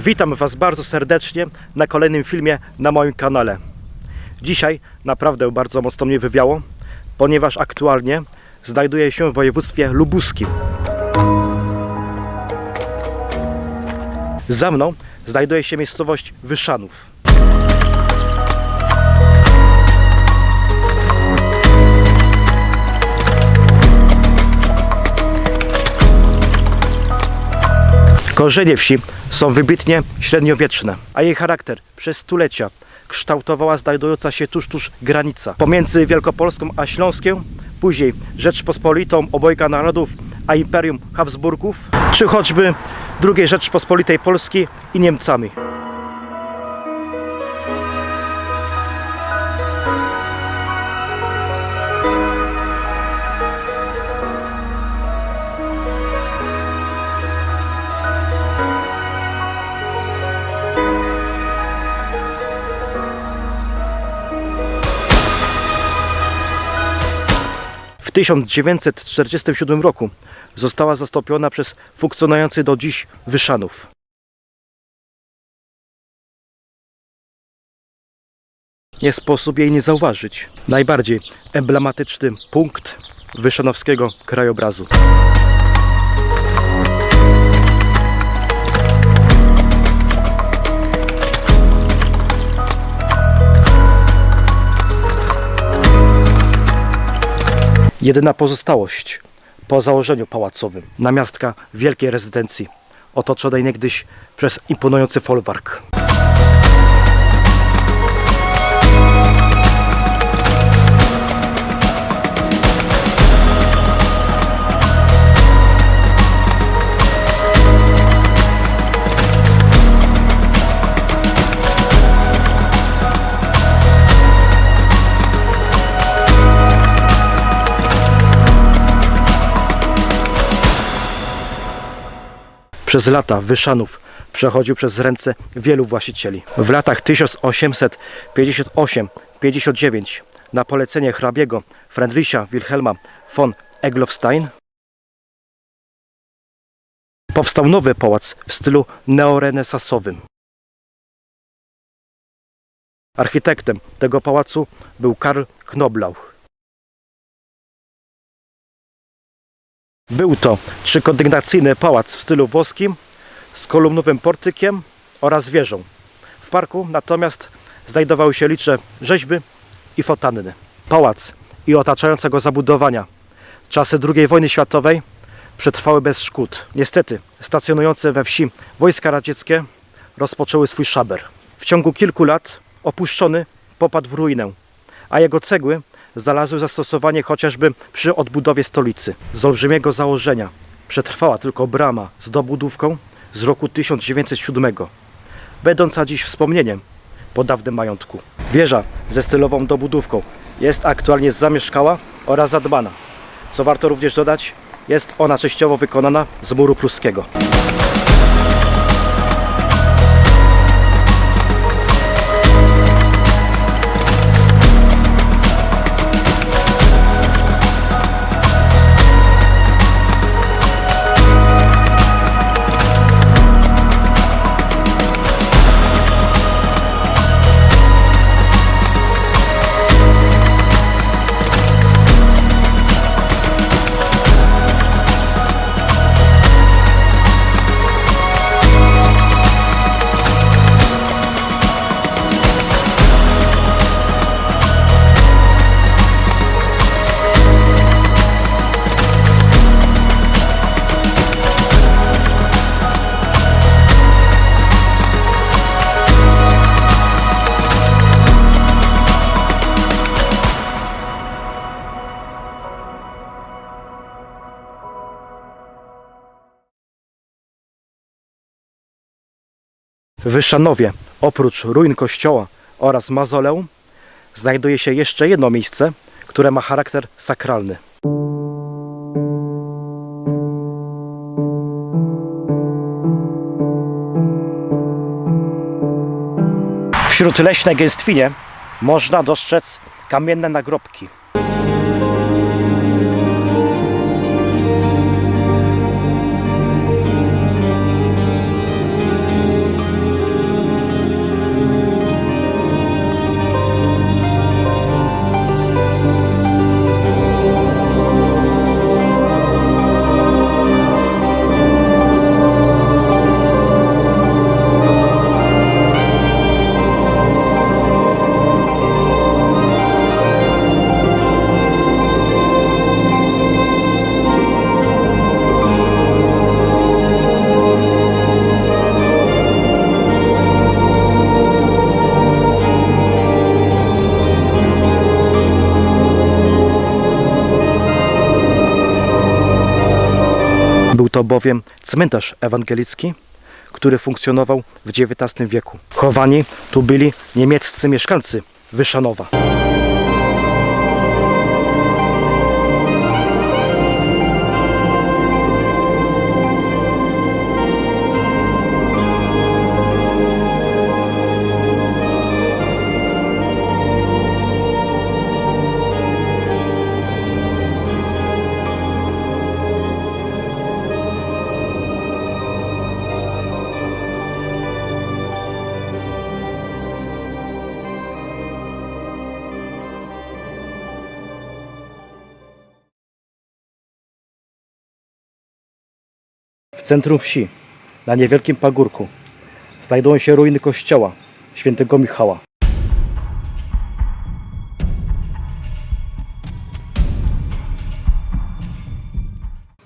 Witam Was bardzo serdecznie na kolejnym filmie na moim kanale. Dzisiaj naprawdę bardzo mocno mnie wywiało, ponieważ aktualnie znajduję się w województwie lubuskim. Za mną znajduje się miejscowość Wyszanów. Korzenie wsi są wybitnie średniowieczne, a jej charakter przez stulecia kształtowała znajdująca się tuż, tuż granica pomiędzy Wielkopolską a Śląskiem, później Rzeczpospolitą obojga narodów, a Imperium Habsburgów, czy choćby II Rzeczpospolitej Polski i Niemcami. 1947 roku została zastąpiona przez funkcjonujący do dziś Wyszanów. Nie sposób jej nie zauważyć. Najbardziej emblematyczny punkt wyszanowskiego krajobrazu. Jedyna pozostałość po założeniu pałacowym namiastka wielkiej rezydencji, otoczonej niegdyś przez imponujący folwark. Przez lata Wyszanów przechodził przez ręce wielu właścicieli. W latach 1858-59 na polecenie hrabiego Friedricha Wilhelma von Eglowstein powstał nowy pałac w stylu neorenesansowym. Architektem tego pałacu był Karl Knoblauch. Był to trzykondygnacyjny pałac w stylu włoskim z kolumnowym portykiem oraz wieżą. W parku natomiast znajdowały się liczne rzeźby i fotanny. Pałac i otaczające go zabudowania czasy II wojny światowej przetrwały bez szkód. Niestety stacjonujące we wsi wojska radzieckie rozpoczęły swój szaber. W ciągu kilku lat opuszczony popadł w ruinę, a jego cegły znalazły zastosowanie chociażby przy odbudowie stolicy. Z olbrzymiego założenia przetrwała tylko brama z dobudówką z roku 1907, będąca dziś wspomnieniem po dawnym majątku. Wieża ze stylową dobudówką jest aktualnie zamieszkała oraz zadbana. Co warto również dodać, jest ona częściowo wykonana z muru pruskiego. Wyszanowie, oprócz ruin kościoła oraz mazoleum, znajduje się jeszcze jedno miejsce, które ma charakter sakralny. Wśród leśnej gęstwinie można dostrzec kamienne nagrobki. To bowiem cmentarz ewangelicki, który funkcjonował w XIX wieku. Chowani tu byli niemieccy mieszkańcy Wyszanowa. Centrum wsi, na niewielkim pagórku, znajdują się ruiny kościoła świętego Michała.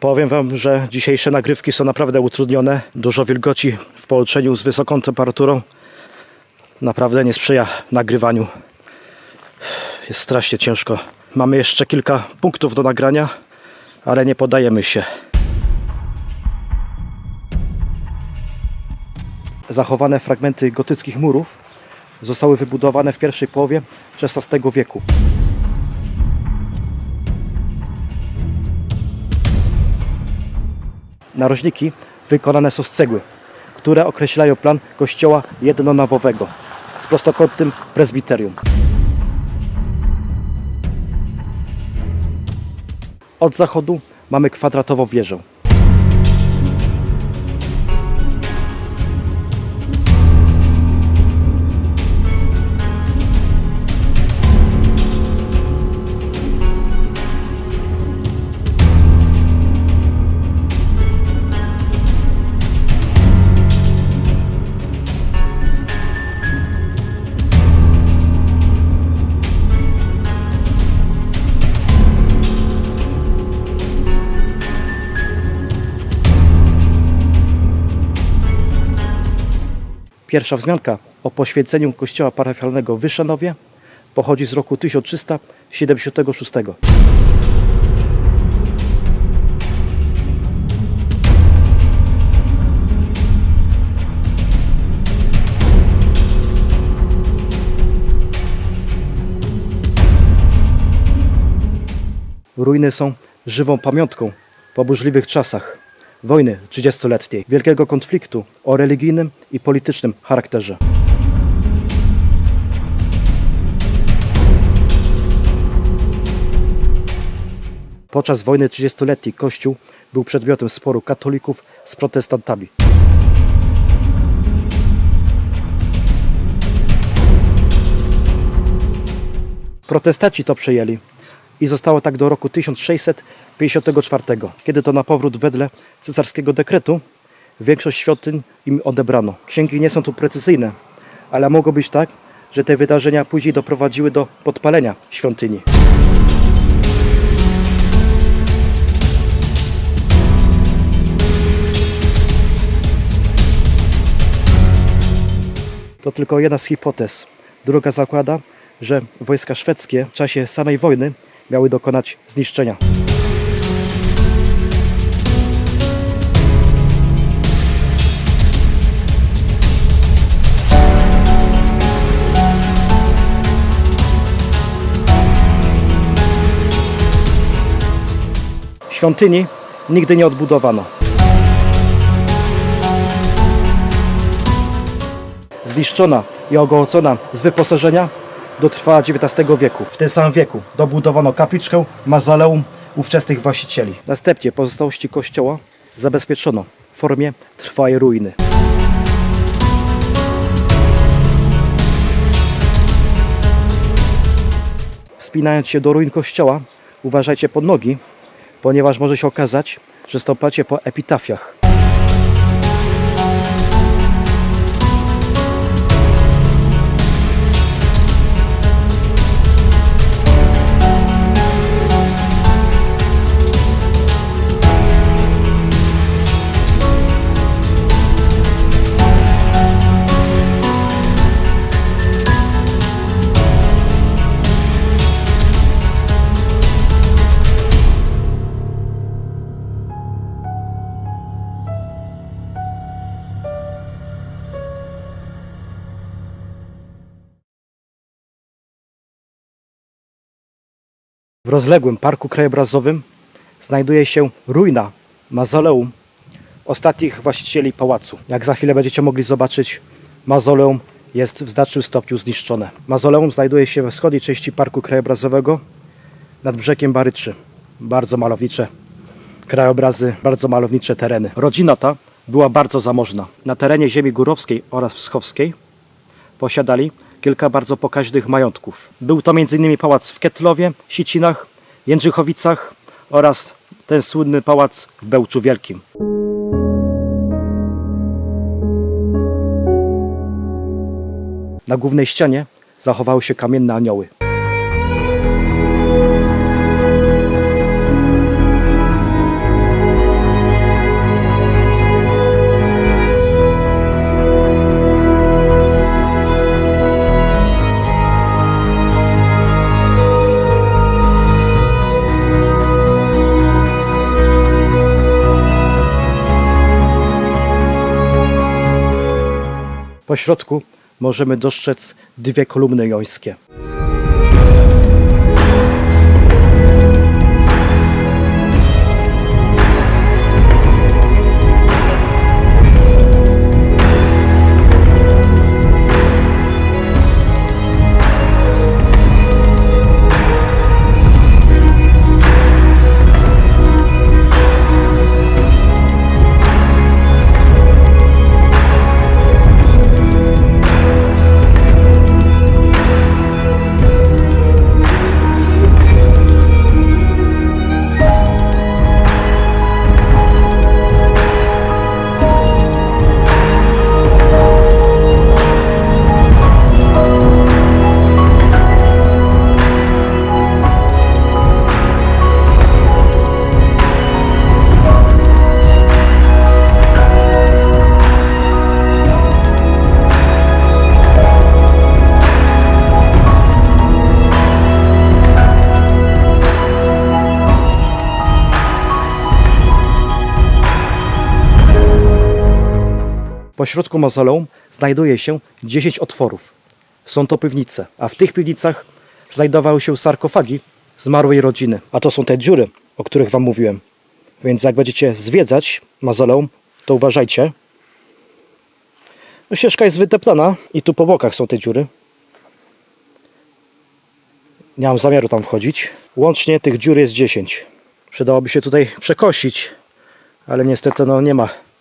Powiem Wam, że dzisiejsze nagrywki są naprawdę utrudnione. Dużo wilgoci w połączeniu z wysoką temperaturą naprawdę nie sprzyja nagrywaniu. Jest strasznie ciężko. Mamy jeszcze kilka punktów do nagrania, ale nie podajemy się. Zachowane fragmenty gotyckich murów zostały wybudowane w pierwszej połowie XVI wieku. Narożniki wykonane są z cegły, które określają plan kościoła jednonawowego z prostokątnym prezbiterium. Od zachodu mamy kwadratową wieżę. Pierwsza wzmianka o poświęceniu kościoła parafialnego w Wyszanowie pochodzi z roku 1376. Ruiny są żywą pamiątką po burzliwych czasach wojny 30-letniej, wielkiego konfliktu o religijnym i politycznym charakterze. Podczas wojny 30-letniej Kościół był przedmiotem sporu katolików z protestantami. Protestanci to przejęli i zostało tak do roku 1654, kiedy to na powrót wedle cesarskiego dekretu większość świątyń im odebrano. Księgi nie są tu precyzyjne, ale mogło być tak, że te wydarzenia później doprowadziły do podpalenia świątyni. To tylko jedna z hipotez. Druga zakłada, że wojska szwedzkie w czasie samej wojny miały dokonać zniszczenia. Świątyni nigdy nie odbudowano. Zniszczona i ogołocona z wyposażenia dotrwała XIX wieku. W tym samym wieku dobudowano kapliczkę, mauzoleum ówczesnych właścicieli. Następnie pozostałości kościoła zabezpieczono w formie trwałej ruiny. Wspinając się do ruin kościoła, uważajcie pod nogi, ponieważ może się okazać, że stąpacie po epitafiach. Rozległym parku krajobrazowym znajduje się ruina mauzoleum ostatnich właścicieli pałacu. Jak za chwilę będziecie mogli zobaczyć, mauzoleum jest w znacznym stopniu zniszczone. Mauzoleum znajduje się we wschodniej części parku krajobrazowego nad brzegiem Baryczy. Bardzo malownicze krajobrazy, bardzo malownicze tereny. Rodzina ta była bardzo zamożna. Na terenie ziemi górowskiej oraz wschowskiej posiadali kilka bardzo pokaźnych majątków. Był to m.in. pałac w Ketlowie, Sicinach, Jędrzychowicach oraz ten słynny pałac w Bełczu Wielkim. Na głównej ścianie zachowały się kamienne anioły. Po środku możemy dostrzec dwie kolumny jońskie. Po środku mauzoleum znajduje się 10 otworów. Są to piwnice, a w tych piwnicach znajdowały się sarkofagi zmarłej rodziny. A to są te dziury, o których Wam mówiłem. Więc jak będziecie zwiedzać mauzoleum, to uważajcie. No, ścieżka jest wyteptana i tu po bokach są te dziury. Nie mam zamiaru tam wchodzić. Łącznie tych dziur jest 10. Przydałoby się tutaj przekosić, ale niestety no, nie ma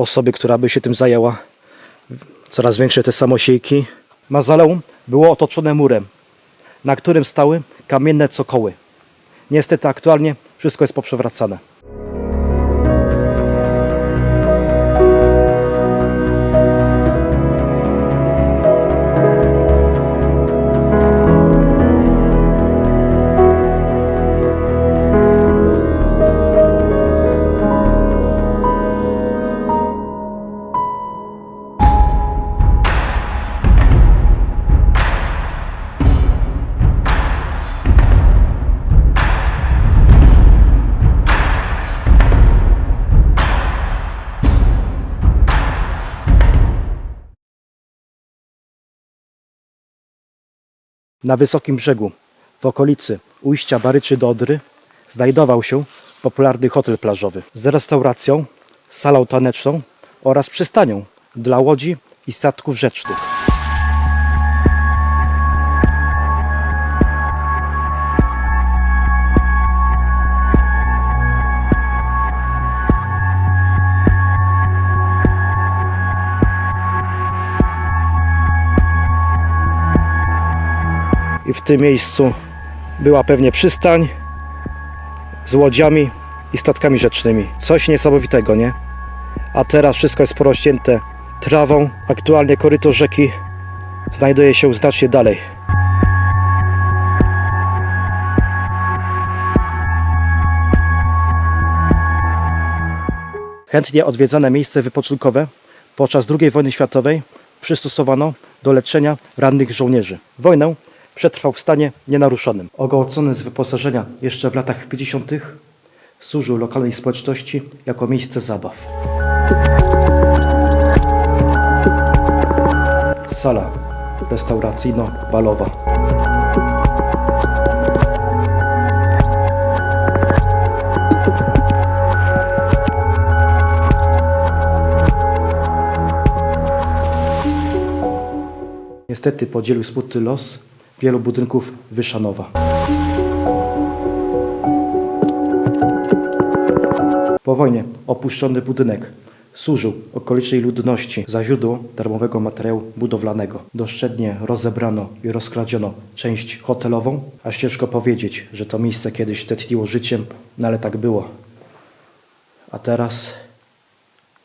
osoby, która by się tym zajęła. Coraz większe te samosiejki. Mauzoleum było otoczone murem, na którym stały kamienne cokoły. Niestety aktualnie wszystko jest poprzewracane. Na wysokim brzegu, w okolicy ujścia Baryczy do Odry, znajdował się popularny hotel plażowy z restauracją, salą taneczną oraz przystanią dla łodzi i statków rzecznych. I w tym miejscu była pewnie przystań z łodziami i statkami rzecznymi. Coś niesamowitego, nie? A teraz wszystko jest porośnięte trawą. Aktualnie koryto rzeki znajduje się znacznie dalej. Chętnie odwiedzane miejsce wypoczynkowe podczas II wojny światowej przystosowano do leczenia rannych żołnierzy. Wojnę przetrwał w stanie nienaruszonym. Ogołocony z wyposażenia jeszcze w latach 50. służył lokalnej społeczności jako miejsce zabaw. Sala restauracyjno-balowa. Niestety podzielił smutny los wielu budynków Wyszanowa. Po wojnie opuszczony budynek służył okolicznej ludności za źródło darmowego materiału budowlanego. Doszczętnie rozebrano i rozkradziono część hotelową, aż ciężko powiedzieć, że to miejsce kiedyś tętniło życiem, no ale tak było. A teraz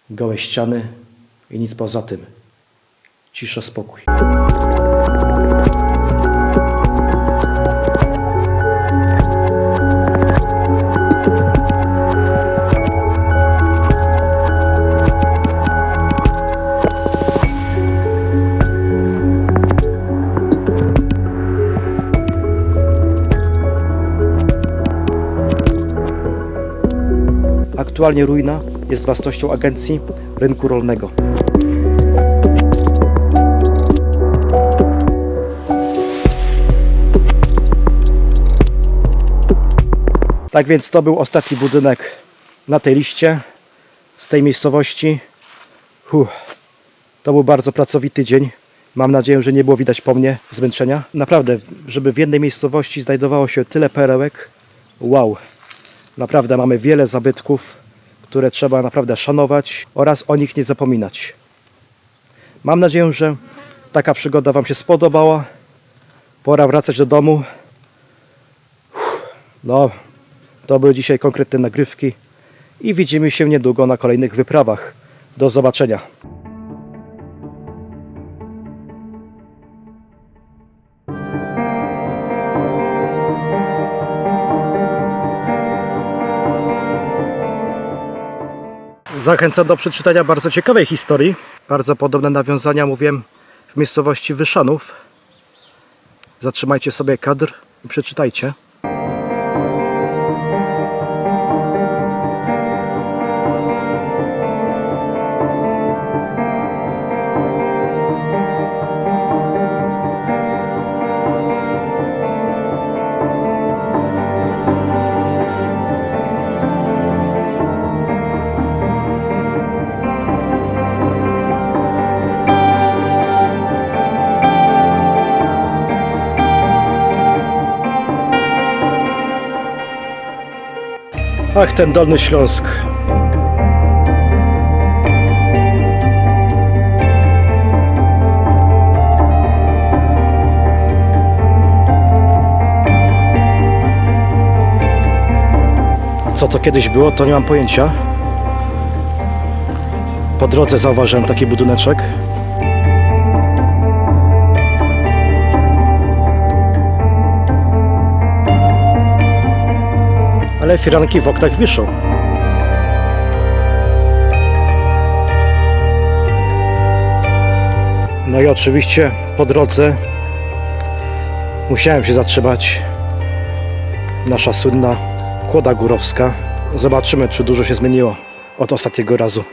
gołe ściany i nic poza tym. Cisza, spokój. Aktualnie ruina jest własnością Agencji Rynku Rolnego. Tak więc to był ostatni budynek na tej liście z tej miejscowości. Huh. To był bardzo pracowity dzień. Mam nadzieję, że nie było widać po mnie zmęczenia. Naprawdę, żeby w jednej miejscowości znajdowało się tyle perełek, wow. Naprawdę mamy wiele zabytków, które trzeba naprawdę szanować oraz o nich nie zapominać. Mam nadzieję, że taka przygoda Wam się spodobała. Pora wracać do domu. No, to były dzisiaj konkretne nagrywki i widzimy się niedługo na kolejnych wyprawach. Do zobaczenia. Zachęcam do przeczytania bardzo ciekawej historii. Bardzo podobne nawiązania mówiłem w miejscowości Wyszanów. Zatrzymajcie sobie kadr i przeczytajcie. Ach, ten Dolny Śląsk. A co to kiedyś było, to nie mam pojęcia. Po drodze zauważyłem taki budyneczek. Ale firanki w oknach wiszą. No i oczywiście po drodze musiałem się zatrzymać. Nasza słynna kłoda górowska. Zobaczymy, czy dużo się zmieniło od ostatniego razu.